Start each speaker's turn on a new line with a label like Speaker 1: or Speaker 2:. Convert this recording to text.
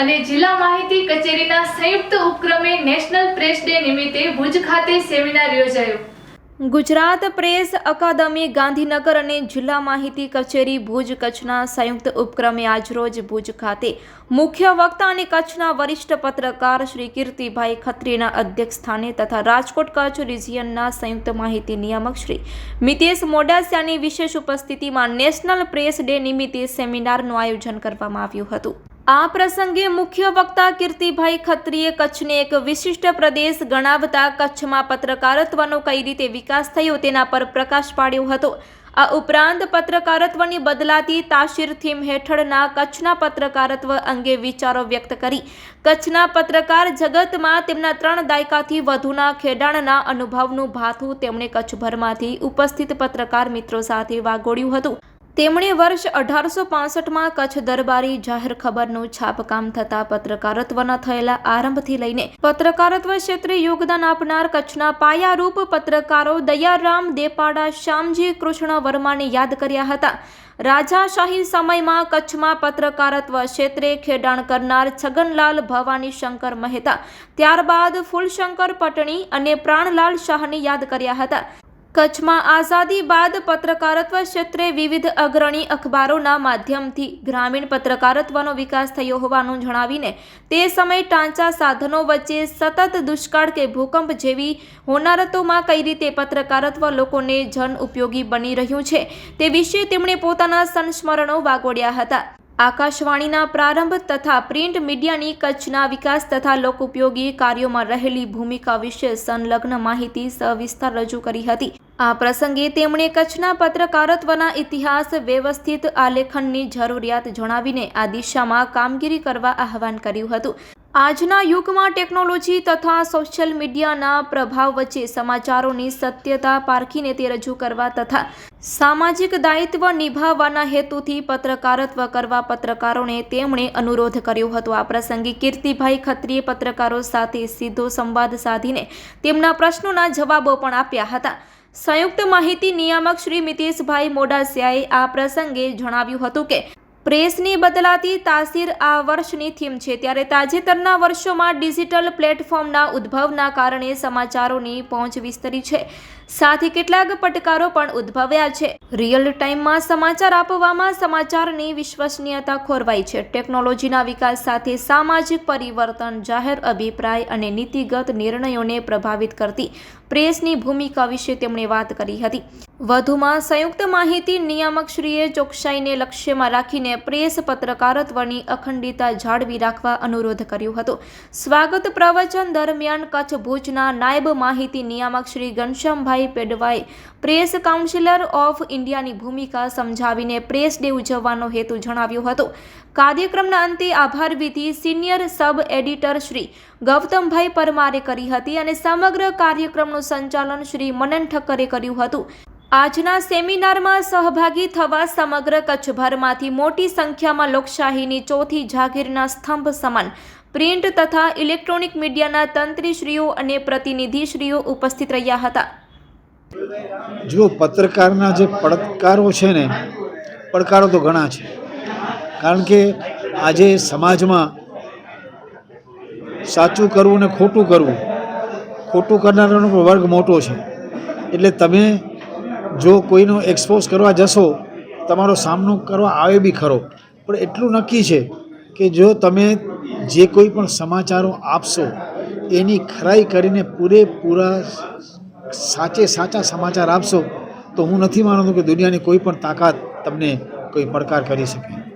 Speaker 1: અને જિલ્લા માહિતી કચેરીના સંયુક્ત ઉપક્રમે નેશનલ પ્રેસ ડે નિમિત્તે ભુજ ખાતે સેમિનાર યોજાયો. ગુજરાત પ્રેસ અકાદમી ગાંધીનગર અને જિલ્લા માહિતી કચેરી ભુજ કચ્છના સંયુક્ત ઉપક્રમે આજરોજ ભુજ ખાતે મુખ્ય વક્તા અને કચ્છના વરિષ્ઠ પત્રકાર શ્રી કીર્તિભાઈ ખત્રીના અધ્યક્ષ સ્થાને તથા રાજકોટ કચ્છ રિજિયનના સંયુક્ત માહિતી નિયામક શ્રી મિતેશ મોડાસિયાની વિશેષ ઉપસ્થિતિમાં નેશનલ પ્રેસ ડે નિમિત્તે સેમિનારનું આયોજન કરવામાં આવ્યું હતું. આ પ્રસંગે મુખ્ય વક્તા કીર્તિભાઈ ખત્રીએ કચ્છને એક વિશિષ્ટ પ્રદેશ ગણાવતા કચ્છમાં પત્રકારત્વનો કઈ રીતે વિકાસ થયો તેના પર પ્રકાશ પાડ્યો હતો. આ ઉપરાંત પત્રકારત્વની બદલાતી તાશીર થીમ હેઠળના કચ્છના પત્રકારત્વ અંગે વિચારો વ્યક્ત કરી. કચ્છના પત્રકાર જગતમાં તેમના ત્રણ દાયકાથી વધુના ખેડાણના અનુભવનું ભાથું તેમણે કચ્છભરમાંથી ઉપસ્થિત પત્રકાર મિત્રો સાથે વાગોડ્યું હતું. તેમણે વર્ષ અઢારસો પાસઠમાં કચ્છ દરબારી જાહેર ખબરનું છાપકામ થતા પત્રકારત્વના થયેલા આરંભથી લઈને પત્રકારત્વ ક્ષેત્રે યોગદાન આપનાર કચ્છના પાયારૂપ પત્રકારો દયારામ દેપાડા, શ્યામજી કૃષ્ણ વર્માને યાદ કર્યા હતા. રાજાશાહી સમયમાં કચ્છમાં પત્રકારત્વ ક્ષેત્રે ખેડાણ કરનાર છગનલાલ ભવાની શંકર મહેતા, ત્યારબાદ ફૂલશંકર પટણી અને પ્રાણલાલ શાહને યાદ કર્યા હતા. કચ્છમાં આઝાદી બાદ પત્રકારત્વ ક્ષેત્રે વિવિધ અગ્રણી અખબારોના માધ્યમથી ગ્રામીણ પત્રકારત્વનો વિકાસ થયો હોવાનું જણાવીને તે સમયે ટાંચા સાધનો વચ્ચે સતત દુષ્કાળ કે ભૂકંપ જેવી હોનારતોમાં કઈ રીતે પત્રકારત્વ લોકોને જન ઉપયોગી બની રહ્યું છે તે વિશે તેમણે પોતાના સંસ્મરણો વાગોડ્યા હતા. આકાશવાણીના પ્રારંભ તથા પ્રિન્ટ મીડિયાની કચ્છના વિકાસ તથા લોકોપયોગી કાર્યોમાં રહેલી ભૂમિકા વિશે સંલગ્ન માહિતી સવિસ્તાર રજૂ કરી હતી. આ પ્રસંગે તેમણે કચ્છના પત્રકારત્વના ઇતિહાસ, વ્યવસ્થિત આલેખનની જરૂરિયાત જણાવીને આ દિશામાં કામગીરી કરવા આહવાન કર્યું હતું. આજના યુગમાં ટેકનોલોજી તથા સોશિયલ મીડિયાના પ્રભાવ વચ્ચે સમાચારોની સત્યતા પારખીને તે રજૂ કરવા તથા સામાજિક દાયિત્વ નિભાવવાના હેતુથી પત્રકારત્વ કરવા પત્રકારોને તેમણે અનુરોધ કર્યો હતો. આ પ્રસંગે કીર્તિભાઈ ખત્રીએ પત્રકારો સાથે સીધો સંવાદ સાધીને તેમના પ્રશ્નોના જવાબો પણ આપ્યા હતા. સંયુક્ત માહિતી નિયામક શ્રી મિતેશભાઈ મોડાસિયાએ આ પ્રસંગે જણાવ્યું હતું કે પ્રેસની બદલાતી તાસીર આ વર્ષની થીમ છે. ત્યારે તાજેતરના વર્ષોમાં ડિજિટલ પ્લેટફોર્મના ઉદ્ભવના કારણે સમાચારોની પહોંચ વિસ્તરી છે. સાથે કેટલાક પડકારો પણ ઉદ્ભવ્યા છે. રિયલ ટાઈમમાં સમાચાર આપવામાં સમાચારની વિશ્વસનીયતા ખોરવાઈ છે. ટેકનોલોજીના વિકાસ સાથે સામાજિક પરિવર્તન, જાહેર અભિપ્રાય અને નીતિગત નિર્ણયોને પ્રભાવિત કરતી પ્રેસની ભૂમિકા વિશે તેમણે વાત કરી હતી. વધુમાં સંયુક્ત માહિતી નિયામકશ્રીએ ચોકસાઈને લક્ષ્યમાં રાખીને પ્રેસ પત્રકારત્વની અખંડિતતા જાળવી રાખવા અનુરોધ કર્યો હતો. સ્વાગત પ્રવચન દરમિયાન કચ્છ ભુજના નાયબ માહિતી નિયામક શ્રી ઘનશ્યામભાઈ પેડવાએ પ્રેસ કાઉન્સિલર ઓફ ઇન્ડિયાની ભૂમિકા સમજાવીને પ્રેસ ડે ઉજવવાનો હેતુ જણાવ્યો હતો. કાર્યક્રમના અંતે આભાર વિધિ senior sub editor Shri Gautambhai પરમારે કરી હતી અને સમગ્ર કાર્યક્રમનું સંચાલન શ્રી મનન ઠક્કરે કર્યું હતું. આજના સેમિનારમાં સહભાગી થવા સમગ્ર કચ્છભરમાંથી મોટી સંખ્યામાં લોકશાહીની ચોથી જાગીરના સ્તંભ સમાન પ્રિન્ટ તથા ઇલેક્ટ્રોનિક મીડિયાના તંત્રીશ્રીઓ અને પ્રતિનિધિશ્રીઓ ઉપસ્થિત રહ્યા હતા.
Speaker 2: જો પત્રકારના જે પડકારો છે ને, પડકારો તો ઘણા છે. કારણ કે આજે સમાજમાં સાચું કરવું ને ખોટું કરવું, ખોટું કરનારાનો વર્ગ મોટો છે. એટલે તમે જો કોઈનો એક્સપોઝ કરવા જશો, તમારો સામનો કરવા આવે બી ખરો. પણ એટલું નક્કી છે કે જો તમે જે કોઈ પણ સમાચારો આપશો, એની ખરાઈ કરીને પૂરેપૂરા સાચે સાચા સમાચાર આપશો, તો હું નથી માનતો કે દુનિયાની કોઈ પણ તાકાત તમને કોઈ પડકાર કરી શકે.